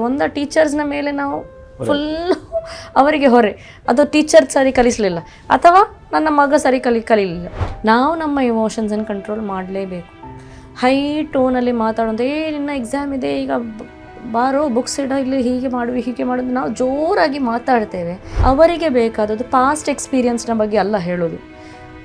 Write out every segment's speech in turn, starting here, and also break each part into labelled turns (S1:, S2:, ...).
S1: ಒಂದು ಟೀಚರ್ಸ್ನ ಮೇಲೆ ನಾವು ಫುಲ್ ಅವರಿಗೆ ಹೊರೆ. ಅದು ಟೀಚರ್ ಸರಿ ಕಲಿಸಲಿಲ್ಲ. ಅಥವಾ ನನ್ನ ಮಗ ಸರಿ ಕಲಿ ಕಲೀಲಿಲ್ಲ. ನಾವು ನಮ್ಮ ಇಮೋಷನ್ಸನ್ನು ಕಂಟ್ರೋಲ್ ಮಾಡಲೇಬೇಕು. ಹೈ ಟೋನಲ್ಲಿ ಮಾತಾಡೋದು. ಏ ನಿನ್ನ ಎಕ್ಸಾಮ್ ಇದೆ. ಈಗ ಬಾರೋ ಬುಕ್ಸ್ ಇಡ. ಇಲ್ಲಿ ಹೀಗೆ ಮಾಡುವಿ ಹೀಗೆ ಮಾಡೋದು ನಾವು ಜೋರಾಗಿ ಮಾತಾಡ್ತೇವೆ. ಅವರಿಗೆ ಬೇಕಾದದ್ದು ಪಾಸ್ಟ್ ಎಕ್ಸ್ಪೀರಿಯನ್ಸ್ನ ಬಗ್ಗೆ ಅಲ್ಲ ಹೇಳೋದು.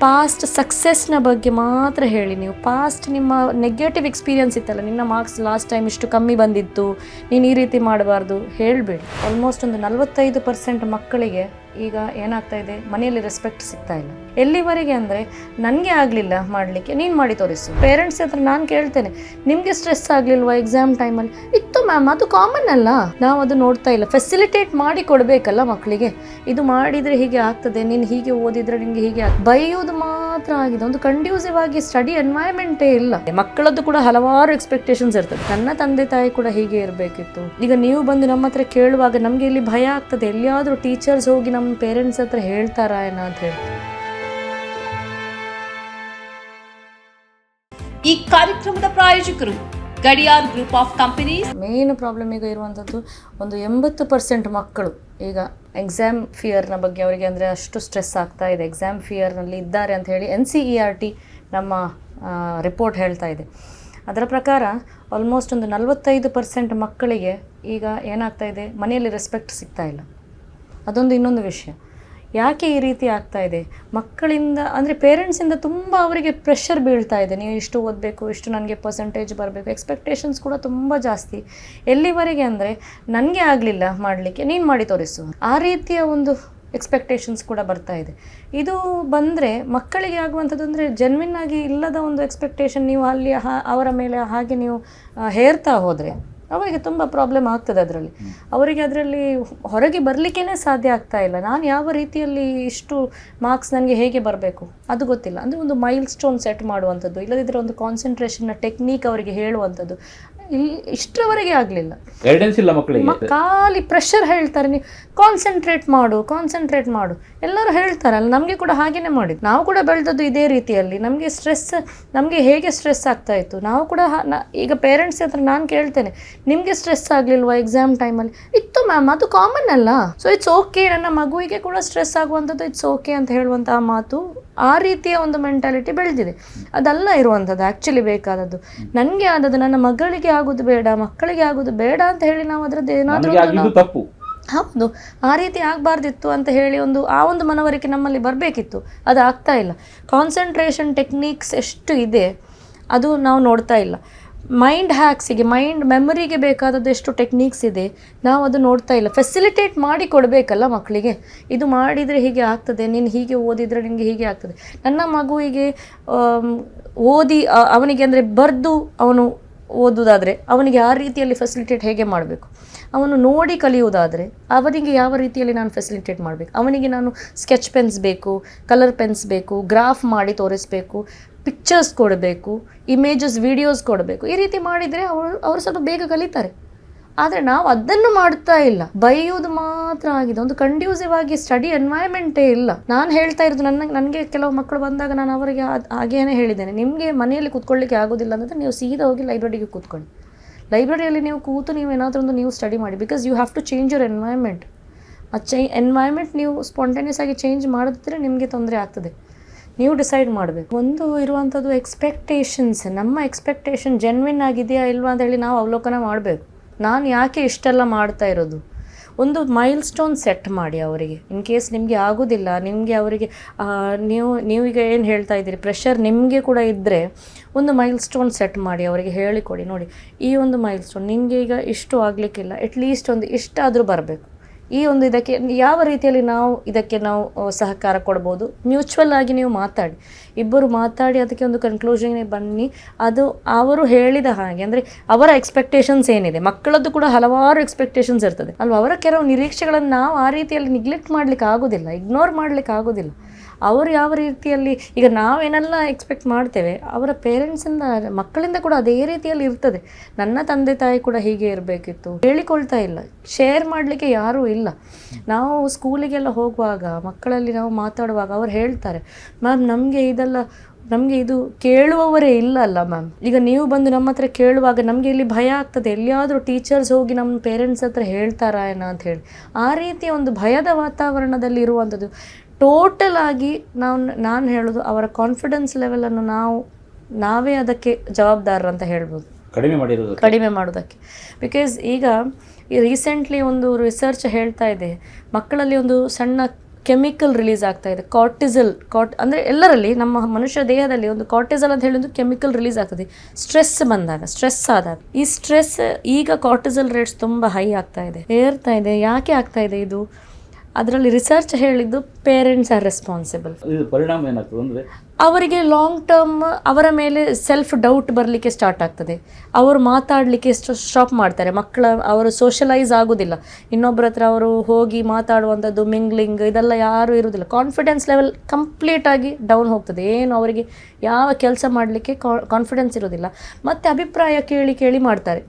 S1: ಪಾಸ್ಟ್ ಸಕ್ಸಸ್ನ ಬಗ್ಗೆ ಮಾತ್ರ ಹೇಳಿ ನೀವು. ಪಾಸ್ಟ್ ನಿಮ್ಮ ನೆಗೆಟಿವ್ ಎಕ್ಸ್ಪೀರಿಯನ್ಸ್ ಇತ್ತಲ್ಲ, ನಿನ್ನ ಮಾರ್ಕ್ಸ್ ಲಾಸ್ಟ್ ಟೈಮ್ ಇಷ್ಟು ಕಮ್ಮಿ ಬಂದಿತ್ತು, ನೀನು ಈ ರೀತಿ ಮಾಡಬಾರ್ದು, ಹೇಳಬೇಡಿ. ಆಲ್ಮೋಸ್ಟ್ ಒಂದು ನಲವತ್ತೈದು ಪರ್ಸೆಂಟ್ ಮಕ್ಕಳಿಗೆ ಈಗ ಏನಾಗ್ತಾ ಇದೆ? ಮನೆಯಲ್ಲಿ ರೆಸ್ಪೆಕ್ಟ್ ಸಿಗ್ತಾ ಇಲ್ಲ. ಎಲ್ಲಿವರೆಗೆ ಅಂದರೆ ನನಗೆ ಆಗಲಿಲ್ಲ ಮಾಡಲಿಕ್ಕೆ, ನೀನು ಮಾಡಿ ತೋರಿಸು. ಪೇರೆಂಟ್ಸ್ ಹತ್ರ ನಾನು ಕೇಳ್ತೇನೆ, ನಿಮಗೆ ಸ್ಟ್ರೆಸ್ ಆಗಲಿಲ್ವಾ ಎಕ್ಸಾಮ್ ಟೈಮಲ್ಲಿ ಇತ್ತು ಮ್ಯಾಮ್ ಅದು ಕಾಮನ್ ಅಲ್ಲ. ನಾವು ಅದು ನೋಡ್ತಾ ಇಲ್ಲ. ಫೆಸಿಲಿಟೇಟ್ ಮಾಡಿ ಕೊಡಬೇಕಲ್ಲ ಮಕ್ಕಳಿಗೆ ಇದು ಮಾಡಿದರೆ ಹೀಗೆ ಆಗ್ತದೆ, ನೀನು ಹೀಗೆ ಓದಿದರೆ ನಿಮಗೆ ಹೀಗೆ ಬೈಯೋದು ಮಾತ್ರ ಆಗಿದೆ. ಒಂದು ಕಂಡ್ಯೂಸಿವ್ ಆಗಿ ಸ್ಟಡಿ ಎನ್ವೈರ್ಮೆಂಟೇ ಇಲ್ಲ. ಮಕ್ಕಳದ್ದು ಕೂಡ ಹಲವಾರು ಎಕ್ಸ್ಪೆಕ್ಟೇಷನ್ಸ್ ಇರ್ತದೆ. ನನ್ನ ತಂದೆ ತಾಯಿ ಕೂಡ ಹೀಗೆ ಇರಬೇಕಿತ್ತು. ಈಗ ನೀವು ಬಂದು ನಮ್ಮ ಹತ್ರ ಕೇಳುವಾಗ ನಮಗೆ ಇಲ್ಲಿ ಭಯ ಆಗ್ತದೆ. ಎಲ್ಲಿಯಾದರೂ ಟೀಚರ್ಸ್ ಹೋಗಿ ನಮ್ಮ ಪೇರೆಂಟ್ಸ್ ಹತ್ರ ಹೇಳ್ತಾರಾ ಏನೋ ಅಂತ ಹೇಳಿ.
S2: ಈ ಕಾರ್ಯಕ್ರಮದ ಪ್ರಾಯೋಜಕರು Gadiyar group of companies.
S1: Main problem ಈಗ ಇರುವಂಥದ್ದು ಒಂದು ಎಂಬತ್ತು ಪರ್ಸೆಂಟ್ ಮಕ್ಕಳು ಈಗ ಎಕ್ಸಾಮ್ ಫಿಯರ್ನ ಬಗ್ಗೆ ಅವರಿಗೆ ಅಂದರೆ ಅಷ್ಟು ಸ್ಟ್ರೆಸ್ ಆಗ್ತಾ ಇದೆ. ಎಕ್ಸಾಮ್ ಫಿಯರ್ನಲ್ಲಿ ಇದ್ದಾರೆ ಅಂತ ಹೇಳಿ N C E R T ನಮ್ಮ ರಿಪೋರ್ಟ್ ಹೇಳ್ತಾ ಇದೆ. ಅದರ ಪ್ರಕಾರ ಆಲ್ಮೋಸ್ಟ್ ಒಂದು ನಲವತ್ತೈದು ಪರ್ಸೆಂಟ್ ಮಕ್ಕಳಿಗೆ ಈಗ ಏನಾಗ್ತಾ ಇದೆ? ಮನೆಯಲ್ಲಿ ರೆಸ್ಪೆಕ್ಟ್ ಸಿಗ್ತಾ ಇಲ್ಲ. ಅದೊಂದು ಇನ್ನೊಂದು ವಿಷಯ. ಯಾಕೆ ಈ ರೀತಿ ಆಗ್ತಾ ಇದೆ? ಮಕ್ಕಳಿಂದ, ಅಂದರೆ ಪೇರೆಂಟ್ಸಿಂದ ತುಂಬ ಅವರಿಗೆ ಪ್ರೆಷರ್ ಬೀಳ್ತಾ ಇದೆ. ನೀವು ಇಷ್ಟು ಓದಬೇಕು, ಇಷ್ಟು ನನಗೆ ಪರ್ಸೆಂಟೇಜ್ ಬರಬೇಕು ಎಕ್ಸ್ಪೆಕ್ಟೇಷನ್ಸ್ ಕೂಡ ತುಂಬ ಜಾಸ್ತಿ. ಎಲ್ಲಿವರೆಗೆ ಅಂದರೆ, ನನಗೆ ಆಗಲಿಲ್ಲ ಮಾಡಲಿಕ್ಕೆ, ನೀನು ಮಾಡಿ ತೋರಿಸು. ಆ ರೀತಿಯ ಒಂದು ಎಕ್ಸ್ಪೆಕ್ಟೇಷನ್ಸ್ ಕೂಡ ಬರ್ತಾ ಇದೆ. ಇದು ಬಂದರೆ, ಮಕ್ಕಳಿಗೆ ಆಗುವಂಥದ್ದು ಅಂದರೆ ಜೆನ್ವಿನ್ ಇಲ್ಲದ ಒಂದು ಎಕ್ಸ್ಪೆಕ್ಟೇಷನ್ ನೀವು ಅಲ್ಲಿ ಅವರ ಮೇಲೆ ಹಾಗೆ ನೀವು ಹೇರ್ತಾ ಹೋದರೆ ಅವರಿಗೆ ತುಂಬ ಪ್ರಾಬ್ಲಮ್ ಆಗ್ತದೆ ಅದರಲ್ಲಿ. ಅವರಿಗೆ ಅದರಲ್ಲಿ ಹೊರಗೆ ಬರಲಿಕ್ಕೇ ಸಾಧ್ಯ ಆಗ್ತಾ ಇಲ್ಲ. ನಾನು ಯಾವ ರೀತಿಯಲ್ಲಿ ಇಷ್ಟು ಮಾರ್ಕ್ಸ್ ನನಗೆ ಹೇಗೆ ಬರಬೇಕು? ಅದು ಗೊತ್ತಿಲ್ಲ. ಅಂದರೆ ಒಂದು ಮೈಲ್ ಸ್ಟೋನ್ ಸೆಟ್ ಮಾಡುವಂಥದ್ದು ಇಲ್ಲದಿದ್ದರೆ ಒಂದು ಕಾನ್ಸಂಟ್ರೇಷನ್ನ ಟೆಕ್ನಿಕ್ ಅವರಿಗೆ ಹೇಳುವಂಥದ್ದು. ಇಷ್ಟರವರೆಗೆ ಆಗಲಿಲ್ಲ.
S3: ಗೈಡೆನ್ಸ್ ಇಲ್ಲ ಮಕ್ಕಳಿಗೆ
S1: ಖಾಲಿ ಪ್ರೆಷರ್ ಹೇಳ್ತಾರೆ ನೀವು ಕಾನ್ಸಂಟ್ರೇಟ್ ಮಾಡು ಕಾನ್ಸಂಟ್ರೇಟ್ ಮಾಡು. ಎಲ್ಲರೂ ಹೇಳ್ತಾರಲ್ಲ ನಮಗೆ ಕೂಡ ಹಾಗೇನೆ ಮಾಡಿದ್ದು. ನಾವು ಕೂಡ ಬೆಳೆದದ್ದು ಇದೇ ರೀತಿಯಲ್ಲಿ. ನಮಗೆ ಸ್ಟ್ರೆಸ್ ನಮಗೆ ಹೇಗೆ ಸ್ಟ್ರೆಸ್ ಆಗ್ತಾ ಇತ್ತು? ನಾವು ಕೂಡ ಈಗ ಪೇರೆಂಟ್ಸ್ ಹತ್ರ ನಾನು ಕೇಳ್ತೇನೆ ನಿಮಗೆ ಸ್ಟ್ರೆಸ್ ಆಗಲಿಲ್ವಾ ಎಕ್ಸಾಮ್ ಟೈಮಲ್ಲಿ ಇತ್ತು ಮ್ಯಾಮ್ ಅದು ಕಾಮನ್ ಅಲ್ಲ. ಸೊ ಇಟ್ಸ್ ಓಕೆ ನನ್ನ ಮಗುವಿಗೆ ಕೂಡ ಸ್ಟ್ರೆಸ್ ಆಗುವಂಥದ್ದು ಇಟ್ಸ್ ಓಕೆ ಅಂತ ಹೇಳುವಂತಹ ಮಾತು ಆ ರೀತಿಯ ಒಂದು ಮೆಂಟಾಲಿಟಿ ಬೆಳೆದಿದೆ. ಅದಲ್ಲ ಇರುವಂಥದ್ದು ಆ್ಯಕ್ಚುಲಿ ಬೇಕಾದದ್ದು. ನನಗೆ ಆದದ್ದು ನನ್ನ ಮಗಳಿಗೆ ಆಗೋದು ಬೇಡ ಮಕ್ಕಳಿಗೆ ಆಗುದು ಬೇಡ ಅಂತ ಹೇಳಿ ನಾವು ಅದ್ರದ್ದು ಏನಾದರೂ
S3: ತಪ್ಪು.
S1: ಹೌದು ಆ ರೀತಿ ಆಗಬಾರ್ದಿತ್ತು ಅಂತ ಹೇಳಿ ಒಂದು ಆ ಒಂದು ಮನವರಿಕೆ ನಮ್ಮಲ್ಲಿ ಬರಬೇಕಿತ್ತು. ಅದು ಆಗ್ತಾ ಇಲ್ಲ. ಕಾನ್ಸಂಟ್ರೇಷನ್ ಟೆಕ್ನಿಕ್ಸ್ ಎಷ್ಟು ಇದೆ ಅದು ನಾವು ನೋಡ್ತಾ ಇಲ್ಲ. ಮೈಂಡ್ ಹ್ಯಾಕ್ಸಿಗೆ ಮೈಂಡ್ ಮೆಮೊರಿಗೆ ಬೇಕಾದದ್ದು ಎಷ್ಟು ಟೆಕ್ನಿಕ್ಸ್ ಇದೆ ನಾವು ಅದು ನೋಡ್ತಾ ಇಲ್ಲ. ಫೆಸಿಲಿಟೇಟ್ ಮಾಡಿ ಕೊಡಬೇಕಲ್ಲ ಮಕ್ಕಳಿಗೆ. ಇದು ಮಾಡಿದರೆ ಹೀಗೆ ಆಗ್ತದೆ ನೀನು ಹೀಗೆ ಓದಿದರೆ ನಿನಗೆ ಹೀಗೆ ಆಗ್ತದೆ. ನನ್ನ ಮಗುವಿಗೆ ಓದಿ ಅವನಿಗೆ ಅಂದರೆ ಬರೆದು ಅವನು ಓದುವುದಾದರೆ ಅವನಿಗೆ ಆ ರೀತಿಯಲ್ಲಿ ಫೆಸಿಲಿಟೇಟ್ ಹೇಗೆ ಮಾಡಬೇಕು? ಅವನು ನೋಡಿ ಕಲಿಯುವುದಾದರೆ ಅವನಿಗೆ ಯಾವ ರೀತಿಯಲ್ಲಿ ನಾನು ಫೆಸಿಲಿಟೇಟ್ ಮಾಡಬೇಕು? ಅವನಿಗೆ ನಾನು ಸ್ಕೆಚ್ ಪೆನ್ಸ್ ಬೇಕು ಕಲರ್ ಪೆನ್ಸ್ ಬೇಕು ಗ್ರಾಫ್ ಮಾಡಿ ತೋರಿಸಬೇಕು ಪಿಕ್ಚರ್ಸ್ ಕೊಡಬೇಕು ಇಮೇಜಸ್ ವಿಡಿಯೋಸ್ ಕೊಡಬೇಕು. ಈ ರೀತಿ ಮಾಡಿದರೆ ಅವರು ಅವರು ಸ್ವಲ್ಪ ಬೇಗ ಕಲಿತಾರೆ. ಆದರೆ ನಾವು ಅದನ್ನು ಮಾಡ್ತಾ ಇಲ್ಲ. ಬೈಯೋದು ಮಾತ್ರ ಆಗಿದೆ. ಒಂದು ಕಂಡ್ಯೂಸಿವ್ ಆಗಿ ಸ್ಟಡಿ ಎನ್ವೈರನ್ಮೆಂಟೇ ಇಲ್ಲ. ನಾನು ಹೇಳ್ತಾ ಇರೋದು ನನ್ನ, ನನಗೆ ಕೆಲವು ಮಕ್ಕಳು ಬಂದಾಗ ನಾನು ಅವರಿಗೆ ಹಾಗೇನೆ ಹೇಳಿದ್ದೇನೆ. ನಿಮಗೆ ಮನೆಯಲ್ಲಿ ಕೂತ್ಕೊಳ್ಳಿಕ್ಕೆ ಆಗೋದಿಲ್ಲ ಅಂದರೆ ನೀವು ಸೀದಾ ಹೋಗಿ ಲೈಬ್ರರಿಗೆ ಕೂತ್ಕೊಳ್ಳಿ. ಲೈಬ್ರರಿಯಲ್ಲಿ ನೀವು ಕೂತು ನೀವು ಏನಾದರೂ ಒಂದು ನೀವು ಸ್ಟಡಿ ಮಾಡಿ. Because you have to change your environment ಆ ಚೇ ಎನ್ವೈರ್ಮೆಂಟ್ ನೀವು ಸ್ಪಾಂಟೇನಿಯಸ್ ಆಗಿ ಚೇಂಜ್ ಮಾಡಿದ್ರೆ ನಿಮಗೆ ತೊಂದರೆ ಆಗ್ತದೆ. ನೀವು ಡಿಸೈಡ್ ಮಾಡಬೇಕು. ಒಂದು ಇರುವಂಥದ್ದು ಎಕ್ಸ್ಪೆಕ್ಟೇಷನ್ಸ್ ನಮ್ಮ ಎಕ್ಸ್ಪೆಕ್ಟೇಷನ್ ಜೆನ್ವಿನ್ ಆಗಿದೆಯಾ ಇಲ್ವಾ ಅಂತ ಹೇಳಿ ನಾವು ಅವಲೋಕನ ಮಾಡಬೇಕು. ನಾನು ಯಾಕೆ ಇಷ್ಟೆಲ್ಲ ಮಾಡ್ತಾ ಇರೋದು? ಒಂದು ಮೈಲ್ ಸ್ಟೋನ್ ಸೆಟ್ ಮಾಡಿ ಅವರಿಗೆ. ಇನ್ ಕೇಸ್ ನಿಮಗೆ ಆಗೋದಿಲ್ಲ, ನಿಮಗೆ ಅವರಿಗೆ ನೀವು ನೀವೀಗ ಏನು ಹೇಳ್ತಾ ಇದ್ದೀರಿ? ಪ್ರೆಷರ್ ನಿಮಗೆ ಕೂಡ ಇದ್ದರೆ ಒಂದು ಮೈಲ್ ಸ್ಟೋನ್ ಸೆಟ್ ಮಾಡಿ ಅವರಿಗೆ ಹೇಳಿಕೊಡಿ. ನೋಡಿ, ಈ ಒಂದು ಮೈಲ್ ಸ್ಟೋನ್ ನಿಮಗೆ ಈಗ ಇಷ್ಟು ಆಗಲಿಕ್ಕಿಲ್ಲ. ಅಟ್ಲೀಸ್ಟ್ ಒಂದು ಇಷ್ಟಾದರೂ ಬರಬೇಕು. ಈ ಒಂದು ಇದಕ್ಕೆ ಯಾವ ರೀತಿಯಲ್ಲಿ ನಾವು ಇದಕ್ಕೆ ನಾವು ಸಹಕಾರ ಕೊಡ್ಬೋದು? ಮ್ಯೂಚುವಲ್ ಆಗಿ ನೀವು ಮಾತಾಡಿ. ಇಬ್ಬರು ಮಾತಾಡಿ ಅದಕ್ಕೆ ಒಂದು ಕನ್ಕ್ಲೂಷನ್ಗೆ ಬನ್ನಿ. ಅದು ಅವರು ಹೇಳಿದ ಹಾಗೆ, ಅಂದರೆ ಅವರ ಎಕ್ಸ್ಪೆಕ್ಟೇಷನ್ಸ್ ಏನಿದೆ? ಮಕ್ಕಳದ್ದು ಕೂಡ ಹಲವಾರು ಎಕ್ಸ್ಪೆಕ್ಟೇಷನ್ಸ್ ಇರ್ತದೆ. ಅಲ್ವಾ? ಅವರ ಕೆಲವು ನಿರೀಕ್ಷೆಗಳನ್ನು ನಾವು ಆ ರೀತಿಯಲ್ಲಿ ನಿಗ್ಲೆಕ್ಟ್ ಮಾಡ್ಲಿಕ್ಕೆ ಆಗೋದಿಲ್ಲ ಇಗ್ನೋರ್ ಮಾಡ್ಲಿಕ್ಕೆ ಆಗೋದಿಲ್ಲ. ಅವರು ಯಾವ ರೀತಿಯಲ್ಲಿ ಈಗ ನಾವೇನೆಲ್ಲ ಎಕ್ಸ್ಪೆಕ್ಟ್ ಮಾಡ್ತೇವೆ, ಅವರ ಪೇರೆಂಟ್ಸಿಂದ ಮಕ್ಕಳಿಂದ ಕೂಡ ಅದೇ ರೀತಿಯಲ್ಲಿ ಇರ್ತದೆ. ನನ್ನ ತಂದೆ ತಾಯಿ ಕೂಡ ಹೀಗೆ ಇರಬೇಕಿತ್ತು. ಹೇಳಿಕೊಳ್ತಾ ಇಲ್ಲ. ಶೇರ್ ಮಾಡಲಿಕ್ಕೆ ಯಾರೂ ಇಲ್ಲ. ನಾವು ಸ್ಕೂಲಿಗೆಲ್ಲ ಹೋಗುವಾಗ, ಮಕ್ಕಳಲ್ಲಿ ನಾವು ಮಾತಾಡುವಾಗ ಅವ್ರು ಹೇಳ್ತಾರೆ ಮ್ಯಾಮ್ ನಮಗೆ ಇದೆಲ್ಲ, ನಮಗೆ ಇದು ಕೇಳುವವರೇ ಇಲ್ಲ ಅಲ್ಲ ಮ್ಯಾಮ್ ಈಗ ನೀವು ಬಂದು ನಮ್ಮ ಹತ್ರ ಕೇಳುವಾಗ ನಮಗೆ ಇಲ್ಲಿ ಭಯ ಆಗ್ತದೆ. ಎಲ್ಲಿಯಾದರೂ ಟೀಚರ್ಸ್ ಹೋಗಿ ನಮ್ಮ ಪೇರೆಂಟ್ಸ್ ಹತ್ರ ಹೇಳ್ತಾರಾ ಏನೋ ಅಂತ ಹೇಳಿ. ಆ ರೀತಿಯ ಒಂದು ಭಯದ ವಾತಾವರಣದಲ್ಲಿ ಇರುವಂಥದ್ದು ಟೋಟಲ್ ಆಗಿ ನಾವು ನಾನು ಹೇಳೋದು ಅವರ ಕಾನ್ಫಿಡೆನ್ಸ್ ಲೆವೆಲನ್ನು ನಾವು ನಾವೇ ಅದಕ್ಕೆ ಜವಾಬ್ದಾರರು ಅಂತ ಹೇಳ್ಬೋದು.
S3: ಕಡಿಮೆ ಮಾಡಿರೋದು
S1: ಕಡಿಮೆ ಮಾಡೋದಕ್ಕೆ. ಬಿಕಾಸ್ ಈಗ ಈ ರೀಸೆಂಟ್ಲಿ ಒಂದು ರಿಸರ್ಚ್ ಹೇಳ್ತಾ ಇದೆ. ಮಕ್ಕಳಲ್ಲಿ ಒಂದು ಸಣ್ಣ ಕೆಮಿಕಲ್ ರಿಲೀಸ್ ಆಗ್ತಾ ಇದೆ. ಕಾರ್ಟಿಸಲ್ ಕಾಟ್ ಅಂದರೆ ಎಲ್ಲರಲ್ಲಿ ನಮ್ಮ ಮನುಷ್ಯ ದೇಹದಲ್ಲಿ ಒಂದು ಕಾರ್ಟಿಸಲ್ ಅಂತ ಹೇಳಿ ಒಂದು ಕೆಮಿಕಲ್ ರಿಲೀಸ್ ಆಗ್ತದೆ. ಸ್ಟ್ರೆಸ್ ಬಂದಾಗ ಸ್ಟ್ರೆಸ್ ಆದಾಗ. ಈ ಸ್ಟ್ರೆಸ್ ಈಗ ಕಾರ್ಟಿಸಲ್ ರೇಟ್ಸ್ ತುಂಬ ಹೈ ಆಗ್ತಾ ಇದೆ. ಏರ್ತಾ ಇದೆ. ಯಾಕೆ ಆಗ್ತಾ ಇದೆ ಇದು? ಅದರಲ್ಲಿ ರಿಸರ್ಚ್ ಹೇಳಿದ್ದು ಪೇರೆಂಟ್ಸ್ ಆರ್ ರೆಸ್ಪಾನ್ಸಿಬಲ್
S3: ಪರಿಣಾಮ ಏನಾಗ್ತದೆ ಅಂದರೆ
S1: ಅವರಿಗೆ ಲಾಂಗ್ ಟರ್ಮ್ ಅವರ ಮೇಲೆ ಸೆಲ್ಫ್ ಡೌಟ್ ಬರಲಿಕ್ಕೆ ಸ್ಟಾರ್ಟ್ ಆಗ್ತದೆ. ಅವರು ಮಾತಾಡಲಿಕ್ಕೆ ಸ್ಟಾಪ್ ಮಾಡ್ತಾರೆ. ಮಕ್ಕಳ ಅವರು ಸೋಷಲೈಸ್ ಆಗೋದಿಲ್ಲ. ಇನ್ನೊಬ್ಬರ ಹತ್ರ ಅವರು ಹೋಗಿ ಮಾತಾಡುವಂಥದ್ದು ಮಿಂಗ್ಲಿಂಗ್ ಇದೆಲ್ಲ ಯಾರೂ ಇರೋದಿಲ್ಲ. ಕಾನ್ಫಿಡೆನ್ಸ್ ಲೆವೆಲ್ ಕಂಪ್ಲೀಟ್ ಆಗಿ ಡೌನ್ ಹೋಗ್ತದೆ. ಏನು ಅವರಿಗೆ ಯಾವ ಕೆಲಸ ಮಾಡಲಿಕ್ಕೆ ಕಾನ್ಫಿಡೆನ್ಸ್ ಇರೋದಿಲ್ಲ. ಮತ್ತು ಅಭಿಪ್ರಾಯ ಕೇಳಿ ಕೇಳಿ ಮಾಡ್ತಾರೆ.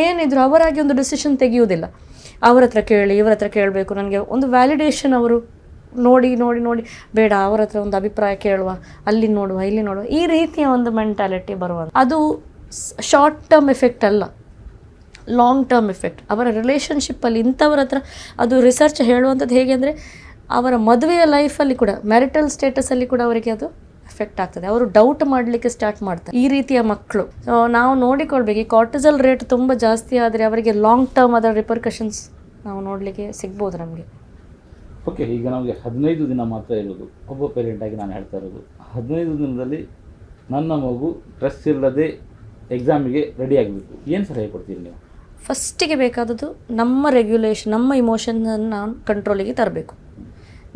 S1: ಏನಿದ್ರು ಅವರಾಗಿ ಒಂದು ಡಿಸಿಷನ್ ತೆಗೆಯುವುದಿಲ್ಲ. ಅವ್ರ ಹತ್ರ ಕೇಳಿ, ಇವ್ರ ಹತ್ರ ಕೇಳಬೇಕು. ನನಗೆ ಒಂದು ವ್ಯಾಲಿಡೇಷನ್ ಅವರು ನೋಡಿ ನೋಡಿ ನೋಡಿ. ಬೇಡ, ಅವ್ರ ಹತ್ರ ಒಂದು ಅಭಿಪ್ರಾಯ ಕೇಳುವ, ಅಲ್ಲಿ ನೋಡುವ, ಇಲ್ಲಿ ನೋಡುವ. ಈ ರೀತಿಯ ಒಂದು ಮೆಂಟಾಲಿಟಿ ಬರುವ ಅದು ಶಾರ್ಟ್ ಟರ್ಮ್ ಎಫೆಕ್ಟ್ ಅಲ್ಲ. ಲಾಂಗ್ ಟರ್ಮ್ ಎಫೆಕ್ಟ್ ಅವರ ರಿಲೇಷನ್ಶಿಪ್ಪಲ್ಲಿ ಇಂಥವ್ರ ಹತ್ರ ಅದು ರಿಸರ್ಚ್ ಹೇಳುವಂಥದ್ದು ಹೇಗೆ ಅಂದರೆ, ಅವರ ಮದುವೆಯ ಲೈಫಲ್ಲಿ ಕೂಡ ಮ್ಯಾರಿಟಲ್ ಸ್ಟೇಟಸಲ್ಲಿ ಕೂಡ ಅವರಿಗೆ ಅದು ಎಫೆಕ್ಟ್ ಆಗ್ತದೆ. ಅವರು ಡೌಟ್ ಮಾಡಲಿಕ್ಕೆ ಸ್ಟಾರ್ಟ್ ಮಾಡ್ತಾರೆ. ಈ ರೀತಿಯ ಮಕ್ಕಳು. ನಾವು ನೋಡಿಕೊಳ್ಬೇಕು. ಈ ಕಾರ್ಟಿಸಲ್ ರೇಟ್ ತುಂಬ ಜಾಸ್ತಿ ಆದರೆ ಅವರಿಗೆ ಲಾಂಗ್ ಟರ್ಮ್ ಅದರ ರಿಪರ್ಕಷನ್ಸ್ ನಾವು ನೋಡಲಿಕ್ಕೆ ಸಿಗ್ಬೋದು ನಮಗೆ.
S3: ಓಕೆ ಈಗ ನಮಗೆ ಹದಿನೈದು ದಿನ ಮಾತ್ರ ಇರೋದು. ಒಬ್ಬ ಪೇರೆಂಟಾಗಿ ನಾನು ಹೇಳ್ತಾ ಇರೋದು. ಹದಿನೈದು ದಿನದಲ್ಲಿ ನನ್ನ ಮಗು ಸ್ಟ್ರೆಸ್ ಇಲ್ಲದೆ ಎಕ್ಸಾಮಿಗೆ ರೆಡಿ ಆಗಬೇಕು. ಏನು ಸಲಹೆ ಕೊಡ್ತೀರಿ ನೀವು?
S1: ಫಸ್ಟಿಗೆ ಬೇಕಾದದ್ದು ನಮ್ಮ ರೆಗ್ಯುಲೇಷನ್ ನಮ್ಮ ಇಮೋಷನನ್ನು ನಾವು ಕಂಟ್ರೋಲಿಗೆ ತರಬೇಕು.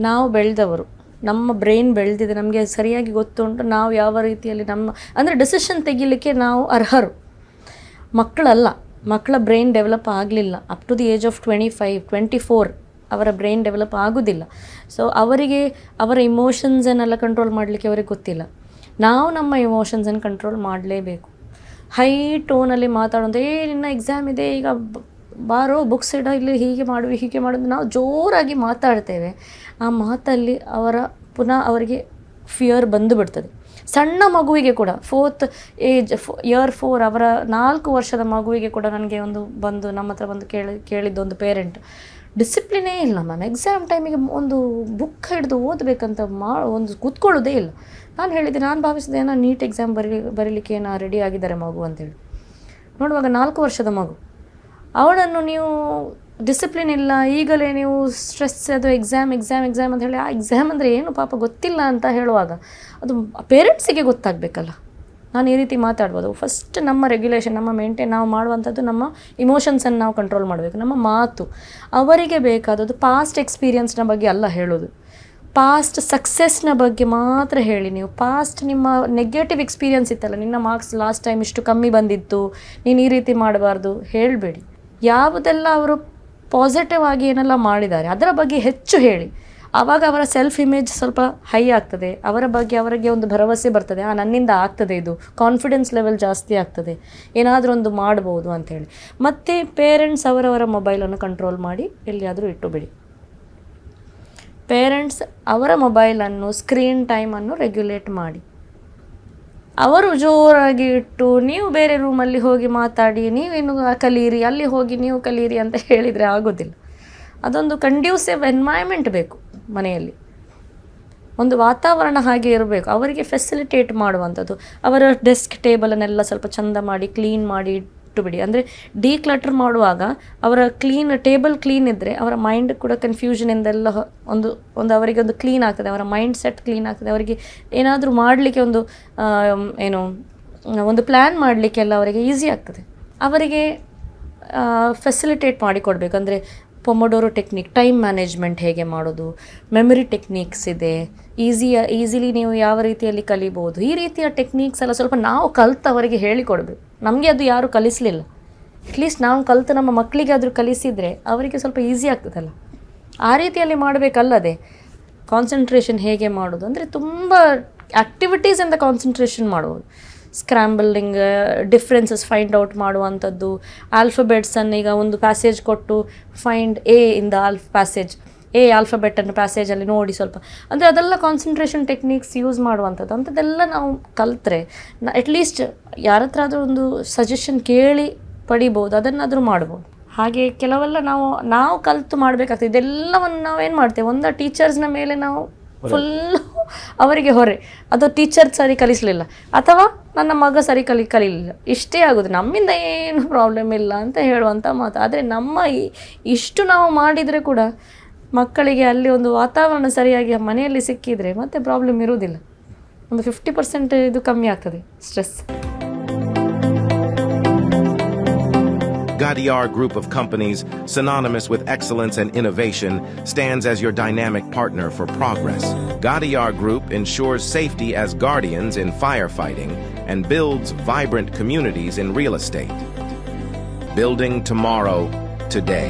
S1: ನಾವು ಬೆಳೆದವರು. ನಮ್ಮ ಬ್ರೈನ್ ಬೆಳೆದಿದೆ, ನಮಗೆ ಸರಿಯಾಗಿ ಗೊತ್ತುಂಟು ನಾವು ಯಾವ ರೀತಿಯಲ್ಲಿ ನಮ್ಮ, ಅಂದರೆ ಡಿಸಿಷನ್ ತೆಗಿಲಿಕ್ಕೆ ನಾವು ಅರ್ಹರು. ಮಕ್ಕಳಲ್ಲ, ಮಕ್ಕಳ ಬ್ರೈನ್ ಡೆವಲಪ್ ಆಗಲಿಲ್ಲ. Up to the age of twenty five twenty four ಅವರ ಬ್ರೈನ್ ಡೆವಲಪ್ ಆಗೋದಿಲ್ಲ. ಸೊ ಅವರಿಗೆ, ಅವರ ಇಮೋಷನ್ಸನ್ನೆಲ್ಲ ಕಂಟ್ರೋಲ್ ಮಾಡಲಿಕ್ಕೆ ಅವರಿಗೆ ಗೊತ್ತಿಲ್ಲ. ನಾವು ನಮ್ಮ ಇಮೋಷನ್ಸನ್ನು ಕಂಟ್ರೋಲ್ ಮಾಡಲೇಬೇಕು. ಹೈ ಟೋನಲ್ಲಿ ಮಾತಾಡೋದು ಏ, ನಿನ್ನ ಎಕ್ಸಾಮ್ ಇದೆ, ಈಗ ಬಾರೋ ಬುಕ್ಸ್ ಇಡ, ಇಲ್ಲಿ ಹೀಗೆ ಮಾಡುವಿ, ಹೀಗೆ ಮಾಡೋದು ನಾವು ಜೋರಾಗಿ ಮಾತಾಡ್ತೇವೆ. ಆ ಮಾತಲ್ಲಿ ಅವರ ಪುನಃ ಅವರಿಗೆ ಫಿಯರ್ ಬಂದು ಬಿಡ್ತದೆ ಸಣ್ಣ ಮಗುವಿಗೆ ಕೂಡ ಫೋರ್ತ್ ಏಜ್ ಇಯರ್ ಫೋರ್ ಅವರ ನಾಲ್ಕು ವರ್ಷದ ಮಗುವಿಗೆ ಕೂಡ ನನಗೆ ಒಂದು ಬಂದು, ನಮ್ಮ ಹತ್ರ ಬಂದು ಕೇಳಿ, ಕೇಳಿದ್ದು ಒಂದು ಪೇರೆಂಟ್ ಡಿಸಿಪ್ಲಿನೇ ಇಲ್ಲ ಮ್ಯಾಮ್ ಎಕ್ಸಾಮ್ ಟೈಮಿಗೆ ಒಂದು ಬುಕ್ ಹಿಡಿದು ಓದಬೇಕಂತ ಮಾ, ಒಂದು ಕೂತ್ಕೊಳ್ಳೋದೇ ಇಲ್ಲ. ನಾನು ಹೇಳಿದ್ದೆ ನಾನು ಭಾವಿಸಿದೆ, ಏನೋ ನೀಟ್ ಎಕ್ಸಾಮ್ ಬರೀ, ಬರೀಲಿಕ್ಕೆ ಏನೋ ರೆಡಿ ಆಗಿದ್ದಾರೆ ಮಗು ಅಂತೇಳಿ. ನೋಡುವಾಗ ನಾಲ್ಕು ವರ್ಷದ ಮಗು. ಅವಳನ್ನು ನೀವು ಡಿಸಿಪ್ಲಿನ್ ಇಲ್ಲ, ಈಗಲೇ ನೀವು ಸ್ಟ್ರೆಸ್ ಅದು ಎಕ್ಸಾಮ್ ಎಕ್ಸಾಮ್ ಎಕ್ಸಾಮ್ ಅಂತ ಹೇಳಿ, ಆ ಎಕ್ಸಾಮ್ ಅಂದರೆ ಏನು ಪಾಪ ಗೊತ್ತಿಲ್ಲ ಅಂತ ಹೇಳುವಾಗ ಅದು ಪೇರೆಂಟ್ಸಿಗೆ ಗೊತ್ತಾಗಬೇಕಲ್ಲ. ನಾನು ಈ ರೀತಿ ಮಾತಾಡ್ಬೋದು. ಫಸ್ಟ್ ನಮ್ಮ ರೆಗ್ಯುಲೇಷನ್ ನಮ್ಮ ಮೇಂಟೈನ್ ನಾವು ಮಾಡುವಂಥದ್ದು ನಮ್ಮ ಇಮೋಷನ್ಸನ್ನು ನಾವು ಕಂಟ್ರೋಲ್ ಮಾಡಬೇಕು. ನಮ್ಮ ಮಾತು, ಅವರಿಗೆ ಬೇಕಾದದ್ದು ಪಾಸ್ಟ್ ಎಕ್ಸ್ಪೀರಿಯನ್ಸ್ನ ಬಗ್ಗೆ ಅಲ್ಲ ಹೇಳೋದು. ಪಾಸ್ಟ್ ಸಕ್ಸಸ್ನ ಬಗ್ಗೆ ಮಾತ್ರ ಹೇಳಿ ನೀವು. ಪಾಸ್ಟ್ ನಿಮ್ಮ ನೆಗೆಟಿವ್ ಎಕ್ಸ್ಪೀರಿಯನ್ಸ್ ಇತ್ತಲ್ಲ, ನಿನ್ನ ಮಾರ್ಕ್ಸ್ ಲಾಸ್ಟ್ ಟೈಮ್ ಇಷ್ಟು ಕಮ್ಮಿ ಬಂದಿತ್ತು, ನೀನು ಈ ರೀತಿ ಮಾಡಬಾರ್ದು, ಹೇಳಬೇಡಿ. ಯಾವುದೆಲ್ಲ ಅವರು ಪಾಸಿಟಿವ್ ಆಗಿ ಏನೆಲ್ಲ ಮಾಡಿದ್ದಾರೆ, ಅದರ ಬಗ್ಗೆ ಹೆಚ್ಚು ಹೇಳಿ. ಆವಾಗ ಅವರ ಸೆಲ್ಫ್ ಇಮೇಜ್ ಸ್ವಲ್ಪ ಹೈ ಆಗ್ತದೆ. ಅವರ ಬಗ್ಗೆ ಅವರಿಗೆ ಒಂದು ಭರವಸೆ ಬರ್ತದೆ. ಆ, ನನ್ನಿಂದ ಆಗ್ತದೆ ಇದು. ಕಾನ್ಫಿಡೆನ್ಸ್ ಲೆವೆಲ್ ಜಾಸ್ತಿ ಆಗ್ತದೆ. ಏನಾದರೂ ಒಂದು ಮಾಡ್ಬೋದು ಅಂಥೇಳಿ ಮತ್ತು ಪೇರೆಂಟ್ಸ್ ಅವರವರ ಮೊಬೈಲನ್ನು ಕಂಟ್ರೋಲ್ ಮಾಡಿ ಎಲ್ಲಿಯಾದರೂ ಇಟ್ಟು ಬಿಡಿ. ಪೇರೆಂಟ್ಸ್ ಅವರ ಮೊಬೈಲನ್ನು ಸ್ಕ್ರೀನ್ ಟೈಮನ್ನು ರೆಗ್ಯುಲೇಟ್ ಮಾಡಿ. ಅವರು ಜೋರಾಗಿ ಇಟ್ಟು, ನೀವು ಬೇರೆ ರೂಮಲ್ಲಿ ಹೋಗಿ ಮಾತಾಡಿ ನೀವೇನು ಕಲೀರಿ, ಅಲ್ಲಿ ಹೋಗಿ ನೀವು ಕಲೀರಿ ಅಂತ ಹೇಳಿದರೆ ಆಗೋದಿಲ್ಲ. ಅದೊಂದು ಕಂಡ್ಯೂಸಿವ್ ಎನ್ವೈರ್ಮೆಂಟ್ ಬೇಕು ಮನೆಯಲ್ಲಿ. ಒಂದು ವಾತಾವರಣ ಹಾಗೆ ಇರಬೇಕು. ಅವರಿಗೆ ಫೆಸಿಲಿಟೇಟ್ ಮಾಡುವಂಥದ್ದು. ಅವರ ಡೆಸ್ಕ್ ಟೇಬಲನ್ನೆಲ್ಲ ಸ್ವಲ್ಪ ಚಂದ ಮಾಡಿ ಕ್ಲೀನ್ ಮಾಡಿ ಇಟ್ಟು ಬಿಡಿ. ಅಂದರೆ ಡಿಕ್ಲಟರ್ ಮಾಡುವಾಗ ಅವರ ಕ್ಲೀನ್ ಟೇಬಲ್ ಕ್ಲೀನ್ ಇದ್ದರೆ ಅವರ ಮೈಂಡ್ ಕೂಡ ಕನ್ಫ್ಯೂಷನಿಂದೆಲ್ಲ ಹೊ- ಒಂದು ಒಂದು ಅವರಿಗೆ ಒಂದು ಕ್ಲೀನ್ ಆಗ್ತದೆ. ಅವರ ಮೈಂಡ್ ಸೆಟ್ ಕ್ಲೀನ್ ಆಗ್ತದೆ. ಅವರಿಗೆ ಏನಾದರೂ ಮಾಡಲಿಕ್ಕೆ ಒಂದು ಏನು, ಒಂದು ಪ್ಲ್ಯಾನ್ ಮಾಡಲಿಕ್ಕೆಲ್ಲ ಅವರಿಗೆ ಈಸಿ ಆಗ್ತದೆ. ಅವರಿಗೆ ಫೆಸಿಲಿಟೇಟ್ ಮಾಡಿಕೊಡ್ಬೇಕು. ಅಂದರೆ ಪೊಮೊಡೋರೋ ಟೆಕ್ನಿಕ್ ಟೈಮ್ ಮ್ಯಾನೇಜ್ಮೆಂಟ್ ಹೇಗೆ ಮಾಡೋದು ಮೆಮೊರಿ ಟೆಕ್ನಿಕ್ಸ್ ಇದೆ ಈಸಿಯ ಈಸಿಲಿ ನೀವು ಯಾವ ರೀತಿಯಲ್ಲಿ ಕಲಿಬೋದು, ಈ ರೀತಿಯ ಟೆಕ್ನಿಕ್ಸ್ ಎಲ್ಲ ಸ್ವಲ್ಪ ನಾವು ಕಲ್ತು ಅವರಿಗೆ ಹೇಳಿಕೊಡ್ಬೇಕು. ನಮಗೆ ಅದು ಯಾರೂ ಕಲಿಸಲಿಲ್ಲ. ಅಟ್ಲೀಸ್ಟ್ ನಾವು ಕಲಿತು ನಮ್ಮ ಮಕ್ಕಳಿಗೆ ಆದರೂ ಕಲಿಸಿದರೆ ಅವರಿಗೆ ಸ್ವಲ್ಪ ಈಸಿ ಆಗ್ತದಲ್ಲ. ಆ ರೀತಿಯಲ್ಲಿ ಮಾಡಬೇಕಲ್ಲದೆ ಕಾನ್ಸಂಟ್ರೇಷನ್ ಹೇಗೆ ಮಾಡೋದು? ಅಂದರೆ ತುಂಬ ಆ್ಯಕ್ಟಿವಿಟೀಸಿಂದ ಕಾನ್ಸಂಟ್ರೇಷನ್ ಮಾಡ್ಬೋದು. ಸ್ಕ್ರ್ಯಾಂಬಲಿಂಗ್ ಡಿಫ್ರೆನ್ಸಸ್ ಫೈಂಡ್ ಔಟ್ ಮಾಡುವಂಥದ್ದು. ಆಲ್ಫಬೆಟ್ಸನ್ನು ಈಗ ಒಂದು ಪ್ಯಾಸೇಜ್ ಕೊಟ್ಟು ಫೈಂಡ್ ಎ ಇಂದ ಆಲ್ಫ್ ಪ್ಯಾಸೇಜ್ ಎ ಆಲ್ಫಬೆಟನ್ನು ಪ್ಯಾಸೇಜಲ್ಲಿ ನೋಡಿ ಸ್ವಲ್ಪ. ಅಂದರೆ ಅದೆಲ್ಲ ಕಾನ್ಸಂಟ್ರೇಷನ್ ಟೆಕ್ನಿಕ್ಸ್ ಯೂಸ್ ಮಾಡುವಂಥದ್ದು. ಅಂಥದ್ದೆಲ್ಲ ನಾವು ಕಲಿತ್ರೆ ಅಟ್ಲೀಸ್ಟ್ ಯಾರ ಹತ್ರ ಆದರೂ ಒಂದು ಸಜೆಷನ್ ಕೇಳಿ ಪಡಿಬೋದು ಅದನ್ನಾದರೂ ಮಾಡ್ಬೋದು. ಹಾಗೆ ಕೆಲವೆಲ್ಲ ನಾವು ನಾವು ಕಲಿತು ಮಾಡಬೇಕಾಗ್ತದೆ. ಇದೆಲ್ಲವನ್ನು ನಾವೇನು ಮಾಡ್ತೇವೆ? ಒಂದು ಟೀಚರ್ಸ್ನ ಮೇಲೆ ನಾವು ಫುಲ್ ಅವರಿಗೆ ಹೊರೆ. ಅದು ಟೀಚರ್ ಸರಿ ಕಲಿಸಲಿಲ್ಲ. ಅಥವಾ ನನ್ನ ಮಗ ಸರಿ ಕಲಿ ಕಲೀಲಿಲ್ಲ. ಇಷ್ಟೇ ಆಗೋದು. ನಮ್ಮಿಂದ ಏನು ಪ್ರಾಬ್ಲಮ್ ಇಲ್ಲ ಅಂತ ಹೇಳುವಂಥ ಮಾತು. ಆದರೆ ನಮ್ಮ ಇಷ್ಟು ನಾವು ಮಾಡಿದರೆ ಕೂಡ ಮಕ್ಕಳಿಗೆ ಅಲ್ಲಿ ಒಂದು ವಾತಾವರಣ ಸರಿಯಾಗಿ ಮನೆಯಲ್ಲಿ ಸಿಕ್ಕಿದರೆ ಮತ್ತೆ ಪ್ರಾಬ್ಲಮ್ ಇರುವುದಿಲ್ಲ ಒಂದು ಫಿಫ್ಟಿ ಪರ್ಸೆಂಟ್ ಇದು ಕಮ್ಮಿ ಆಗ್ತದೆ stress
S4: Gadiar Group of Companies, synonymous with excellence and innovation, stands as your dynamic partner for progress. Gadiar Group ensures safety as guardians in firefighting and builds vibrant communities in real estate. Building tomorrow, today.